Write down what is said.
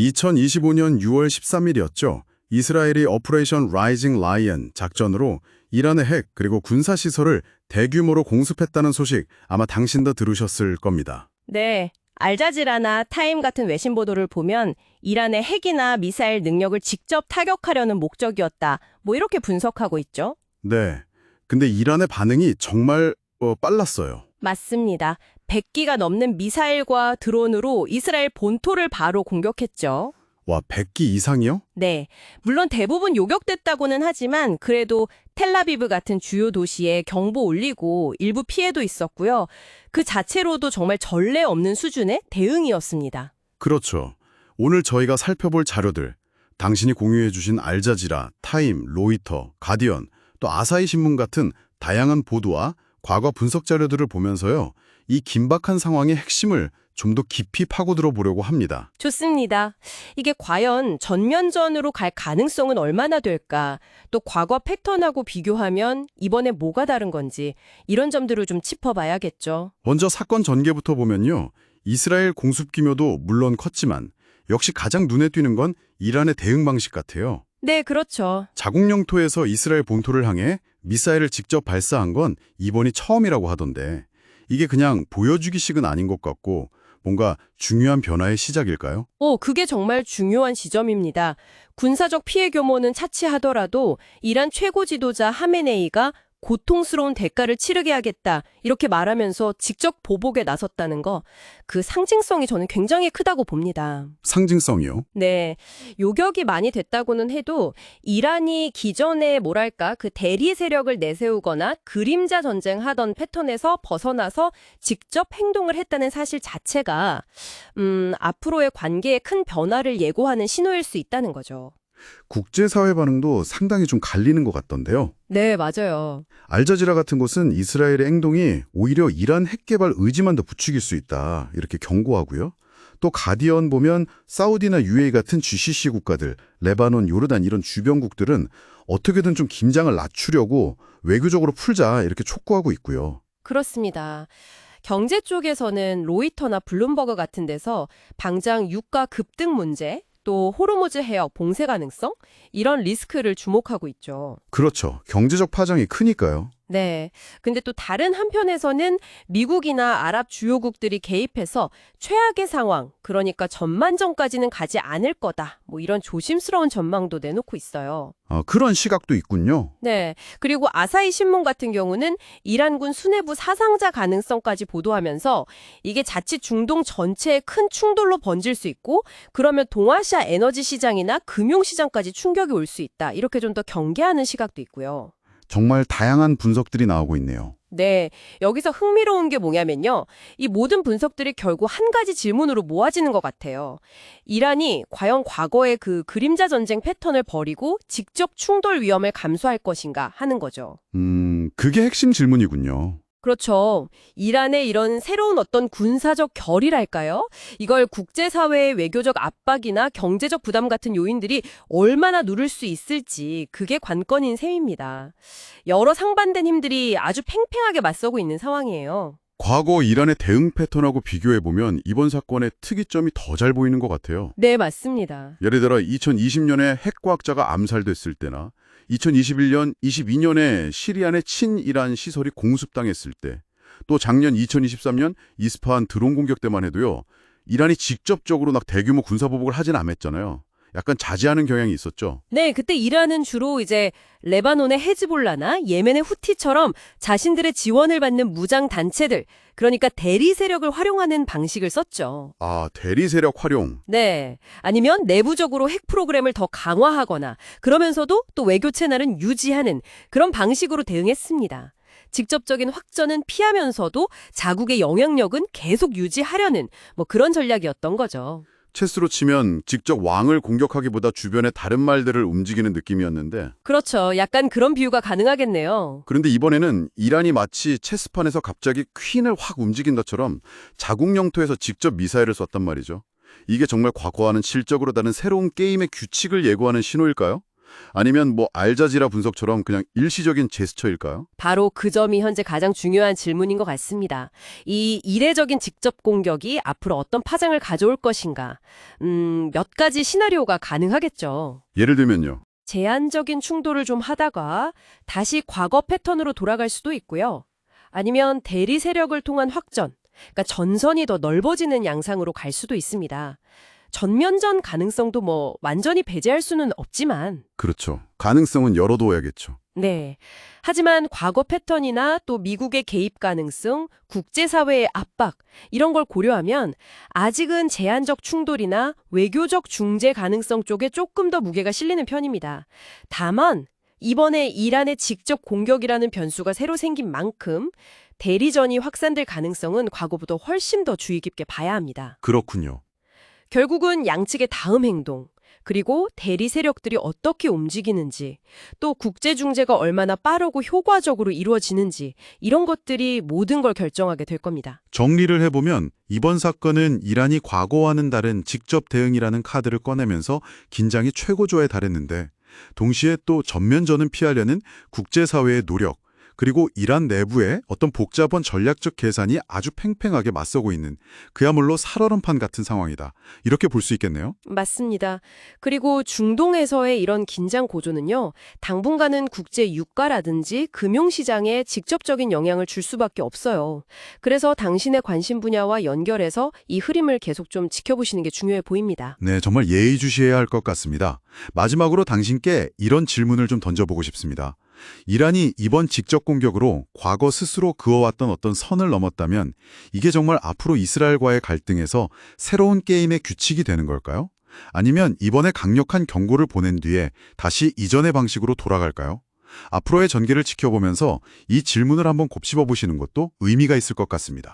2025년 6월 13일이었죠. 이스라엘이 오퍼레이션 라이징 라이언 작전으로 이란의 핵 그리고 군사 시설을 대규모로 공습했다는 소식 아마 당신도 들으셨을 겁니다. 네. 알자지라나 타임 같은 외신 보도를 보면 이란의 핵이나 미사일 능력을 직접 타격하려는 목적이었다. 뭐 이렇게 분석하고 있죠. 네. 근데 이란의 반응이 정말 어, 빨랐어요. 맞습니다. 100기가 넘는 미사일과 드론으로 이스라엘 본토를 바로 공격했죠. 와, 100기 이상이요? 네. 물론 대부분 요격됐다고는 하지만 그래도 텔라비브 같은 주요 도시에 경보 올리고 일부 피해도 있었고요. 그 자체로도 정말 전례 없는 수준의 대응이었습니다. 그렇죠. 오늘 저희가 살펴볼 자료들, 당신이 공유해 주신 알자지라, 타임, 로이터, 가디언, 또 아사히 신문 같은 다양한 보도와 과거 분석 자료들을 보면서요. 이 긴박한 상황의 핵심을 좀 더 깊이 파고들어 보려고 합니다. 좋습니다. 이게 과연 전면전으로 갈 가능성은 얼마나 될까? 또 과거 패턴하고 비교하면 이번에 뭐가 다른 건지 이런 점들을 좀 짚어봐야겠죠. 먼저 사건 전개부터 보면요. 이스라엘 공습 규모도 물론 컸지만 역시 가장 눈에 띄는 건 이란의 대응 방식 같아요. 네, 그렇죠. 자국 영토에서 이스라엘 본토를 향해 미사일을 직접 발사한 건 이번이 처음이라고 하던데 이게 그냥 보여주기식은 아닌 것 같고 뭔가 중요한 변화의 시작일까요? 오, 그게 정말 중요한 지점입니다. 군사적 피해 규모는 차치하더라도 이란 최고 지도자 하메네이가 고통스러운 대가를 치르게 하겠다 이렇게 말하면서 직접 보복에 나섰다는 거 그 상징성이 저는 굉장히 크다고 봅니다. 상징성이요. 네. 요격이 많이 됐다고는 해도 이란이 기존에 뭐랄까 그 대리 세력을 내세우거나 그림자 전쟁하던 패턴에서 벗어나서 직접 행동을 했다는 사실 자체가 음, 앞으로의 관계에 큰 변화를 예고하는 신호일 수 있다는 거죠. 국제사회 반응도 상당히 좀 갈리는 것 같던데요. 네, 맞아요. 알자지라 같은 곳은 이스라엘의 행동이 오히려 이란 핵개발 의지만 더 부추길 수 있다 이렇게 경고하고요. 또 가디언 보면 사우디나 UAE 같은 GCC 국가들, 레바논, 요르단 이런 주변국들은 어떻게든 좀 긴장을 낮추려고 외교적으로 풀자 이렇게 촉구하고 있고요. 그렇습니다. 경제 쪽에서는 로이터나 블룸버그 같은 데서 당장 유가 급등 문제, 또 호르무즈 해역 봉쇄 가능성 이런 리스크를 주목하고 있죠. 그렇죠. 경제적 파장이 크니까요. 네. 근데 또 다른 한편에서는 미국이나 아랍 주요국들이 개입해서 최악의 상황, 그러니까 전만전까지는 가지 않을 거다. 뭐 이런 조심스러운 전망도 내놓고 있어요. 아, 그런 시각도 있군요. 네. 그리고 아사히 신문 같은 경우는 이란군 수뇌부 사상자 가능성까지 보도하면서 이게 자칫 중동 전체에 큰 충돌로 번질 수 있고 그러면 동아시아 에너지 시장이나 금융 시장까지 충격이 올 수 있다. 이렇게 좀 더 경계하는 시각도 있고요. 정말 다양한 분석들이 나오고 있네요. 네. 여기서 흥미로운 게 뭐냐면요. 이 모든 분석들이 결국 한 가지 질문으로 모아지는 것 같아요. 이란이 과연 과거의 그 그림자 전쟁 패턴을 버리고 직접 충돌 위험을 감수할 것인가 하는 거죠. 음, 그게 핵심 질문이군요. 그렇죠. 이란의 이런 새로운 어떤 군사적 결이랄까요? 이걸 국제사회의 외교적 압박이나 경제적 부담 같은 요인들이 얼마나 누를 수 있을지 그게 관건인 셈입니다. 여러 상반된 힘들이 아주 팽팽하게 맞서고 있는 상황이에요. 과거 이란의 대응 패턴하고 비교해보면 이번 사건의 특이점이 더 잘 보이는 것 같아요. 네, 맞습니다. 예를 들어 2020년에 핵과학자가 암살됐을 때나 2021년, 22년에 시리안의 친이란 시설이 공습당했을 때, 또 작년 2023년 이스파한 드론 공격 때만 해도요. 이란이 직접적으로 막 대규모 군사보복을 하진 않았잖아요. 약간 자제하는 경향이 있었죠. 네, 그때 이란은 주로 이제 레바논의 헤즈볼라나 예멘의 후티처럼 자신들의 지원을 받는 무장 단체들, 그러니까 대리 세력을 활용하는 방식을 썼죠. 아, 대리 세력 활용. 네. 아니면 내부적으로 핵 프로그램을 더 강화하거나 그러면서도 또 외교 채널은 유지하는 그런 방식으로 대응했습니다. 직접적인 확전은 피하면서도 자국의 영향력은 계속 유지하려는 뭐 그런 전략이었던 거죠. 체스로 치면 직접 왕을 공격하기보다 주변의 다른 말들을 움직이는 느낌이었는데 그렇죠. 약간 그런 비유가 가능하겠네요. 그런데 이번에는 이란이 마치 체스판에서 갑자기 퀸을 확 움직인 것처럼 자국 영토에서 직접 미사일을 쐈단 말이죠. 이게 정말 과거와는 실적으로 다른 새로운 게임의 규칙을 예고하는 신호일까요? 아니면 뭐 알자지라 분석처럼 그냥 일시적인 제스처일까요? 바로 그 점이 현재 가장 중요한 질문인 것 같습니다. 이 이례적인 직접 공격이 앞으로 어떤 파장을 가져올 것인가? 음, 몇 가지 시나리오가 가능하겠죠. 예를 들면요. 제한적인 충돌을 좀 하다가 다시 과거 패턴으로 돌아갈 수도 있고요. 아니면 대리 세력을 통한 확전, 그러니까 전선이 더 넓어지는 양상으로 갈 수도 있습니다. 전면전 가능성도 뭐 완전히 배제할 수는 없지만 그렇죠. 가능성은 열어둬야겠죠. 네. 하지만 과거 패턴이나 또 미국의 개입 가능성, 국제사회의 압박, 이런 걸 고려하면 아직은 제한적 충돌이나 외교적 중재 가능성 쪽에 조금 더 무게가 실리는 편입니다. 다만, 이번에 이란의 직접 공격이라는 변수가 새로 생긴 만큼 대리전이 확산될 가능성은 과거보다 훨씬 더 주의 깊게 봐야 합니다. 그렇군요. 결국은 양측의 다음 행동, 그리고 대리 세력들이 어떻게 움직이는지, 또 국제 중재가 얼마나 빠르고 효과적으로 이루어지는지 이런 것들이 모든 걸 결정하게 될 겁니다. 정리를 해보면 이번 사건은 이란이 과거와는 다른 직접 대응이라는 카드를 꺼내면서 긴장이 최고조에 달했는데 동시에 또 전면전은 피하려는 국제사회의 노력 그리고 이란 내부의 어떤 복잡한 전략적 계산이 아주 팽팽하게 맞서고 있는 그야말로 살얼음판 같은 상황이다. 이렇게 볼 수 있겠네요. 맞습니다. 그리고 중동에서의 이런 긴장 고조는요, 당분간은 국제 유가라든지 금융시장에 직접적인 영향을 줄 수밖에 없어요. 그래서 당신의 관심 분야와 연결해서 이 흐름을 계속 좀 지켜보시는 게 중요해 보입니다. 네, 정말 예의주시해야 할 것 같습니다. 마지막으로 당신께 이런 질문을 좀 던져보고 싶습니다. 이란이 이번 직접 공격으로 과거 스스로 그어왔던 어떤 선을 넘었다면 이게 정말 앞으로 이스라엘과의 갈등에서 새로운 게임의 규칙이 되는 걸까요? 아니면 이번에 강력한 경고를 보낸 뒤에 다시 이전의 방식으로 돌아갈까요? 앞으로의 전개를 지켜보면서 이 질문을 한번 곱씹어 보시는 것도 의미가 있을 것 같습니다.